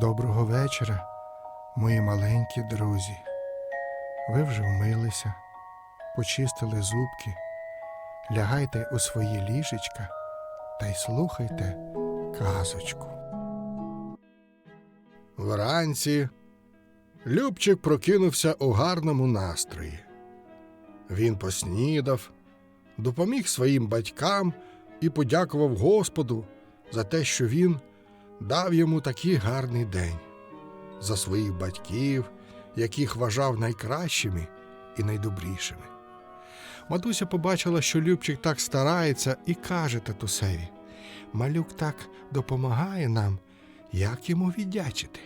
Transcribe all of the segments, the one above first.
Доброго вечора, мої маленькі друзі. Ви вже вмилися, почистили зубки, лягайте у свої ліжечка та й слухайте казочку. Вранці Любчик прокинувся у гарному настрої. Він поснідав, допоміг своїм батькам і подякував Господу за те, що він дав йому такий гарний день, за своїх батьків, яких вважав найкращими і найдобрішими. Матуся побачила, що Любчик так старається, і каже татусеві: Малюк так допомагає нам, як йому віддячити.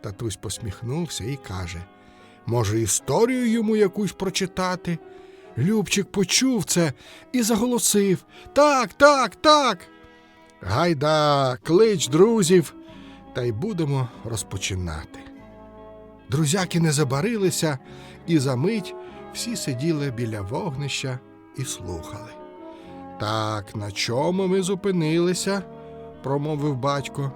Татусь посміхнувся і каже: Може, історію йому якусь прочитати? Любчик почув це і заголосив: Так, так, так. Гайда, клич друзів, та й будемо розпочинати. Друзяки не забарилися, і за мить всі сиділи біля вогнища і слухали. Так, на чому ми зупинилися? промовив батько.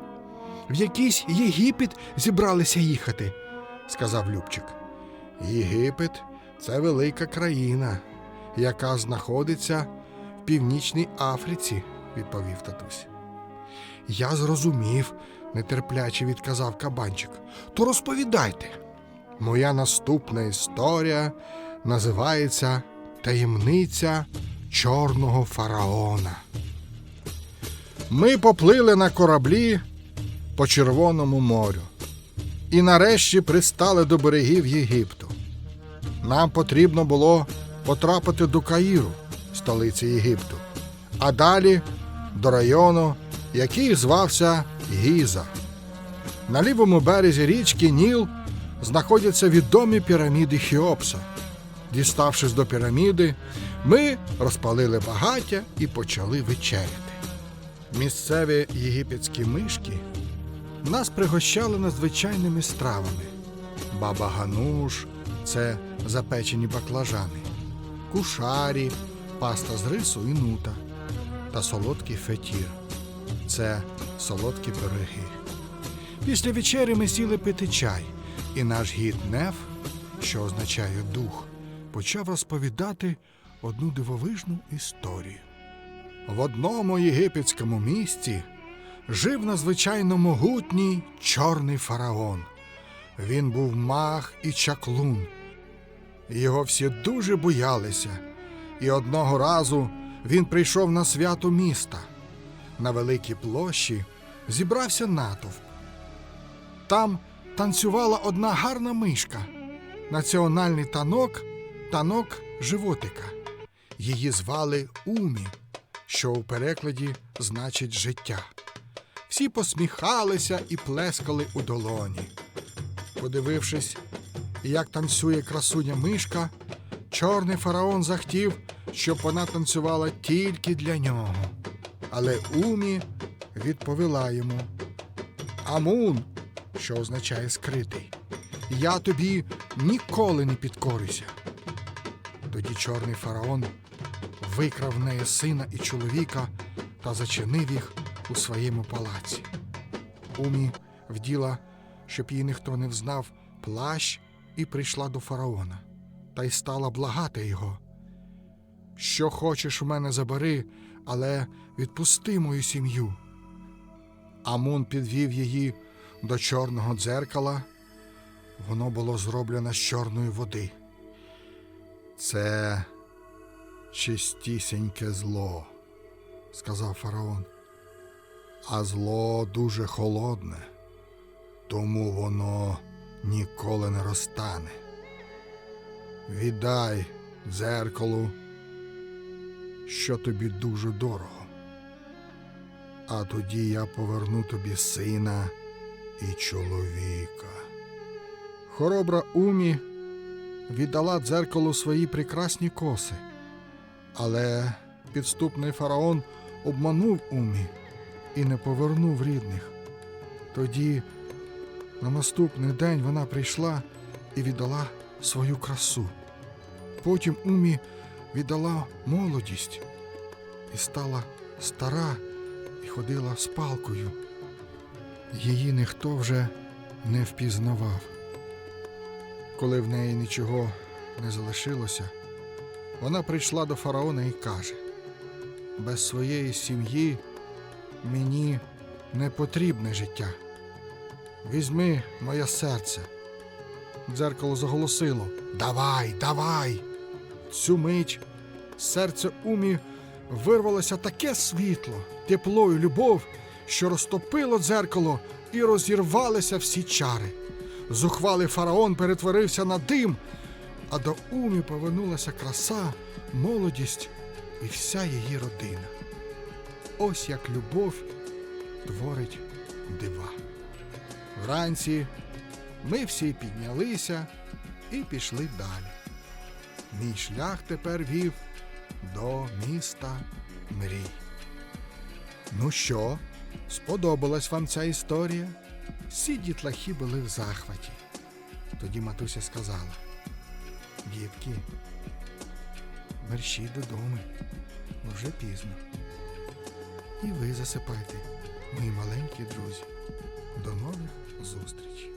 В якийсь Єгипет зібралися їхати, сказав Любчик. Єгипет це велика країна, яка знаходиться в північній Африці, відповів татусь. Я зрозумів, нетерпляче відказав кабанчик. То розповідайте. Моя наступна історія називається Таємниця Чорного фараона. Ми поплили на кораблі по Червоному морю і нарешті пристали до берегів Єгипту. Нам потрібно було потрапити до Каїру, столиці Єгипту, а далі до району, який звався Гіза. На лівому березі річки Ніл знаходяться відомі піраміди Хіопса. Діставшись до піраміди, ми розпалили багаття і почали вечеряти. Місцеві єгипетські мишки нас пригощали надзвичайними стравами. Баба Гануш це запечені баклажани, кушарі, паста з рису і нута та солодкий фетір це солодкі пироги. Після вечері ми сіли пити чай, і наш гід Неф, що означає дух, почав розповідати одну дивовижну історію. В одному єгипетському місті жив надзвичайно могутній чорний фараон. Він був маг і чаклун. Його всі дуже боялися, і одного разу він прийшов на свято міста. На великій площі зібрався натовп. Там танцювала одна гарна мишка, національний танок, танок животика. Її звали Умі, що у перекладі значить життя. Всі посміхалися і плескали у долоні. Подивившись, як танцює красуня мишка, чорний фараон захотів, щоб вона танцювала тільки для нього. Але Умі відповіла йому: Амун, що означає скритий, я тобі ніколи не підкорюся. Тоді чорний фараон викрав в неї сина і чоловіка та зачинив їх у своєму палаці. Умі вділа, щоб її ніхто не взнав, плащ і прийшла до фараона, та й стала благати його. Що хочеш у мене забери, але відпусти мою сім'ю. Амун підвів її до чорного дзеркала. Воно було зроблено з чорної води. Це чистісіньке зло, сказав фараон. А зло дуже холодне, тому воно ніколи не розтане. Віддай дзеркалу, що тобі дуже дорого. А тоді я поверну тобі сина і чоловіка. Хоробра Умі віддала дзеркалу свої прекрасні коси, але підступний фараон обманув Умі і не повернув рідних. Тоді на наступний день вона прийшла і віддала свою красу. Потім Умі віддала молодість і стала стара і ходила з палкою. її ніхто вже не впізнавав. Коли в неї нічого не залишилося, вона прийшла до фараона і каже: без своєї сім'ї мені не потрібне життя. Візьми моє серце. Дзеркало заголосило: Давай, давай. Цю мить з серця умі вирвалося таке світло, тепло і любов, що розтопило дзеркало і розірвалися всі чари. Зухвалий фараон перетворився на дим, а до умі повернулася краса, молодість і вся її родина. Ось як любов творить дива. Вранці ми всі піднялися і пішли далі. Мій шлях тепер вів до міста мрій. Ну що, сподобалась вам ця історія? Всі дітлахи були в захваті. Тоді матуся сказала: Дітки, мерщій додому, вже пізно. І ви засипайте, мої маленькі друзі. До нових зустрічей!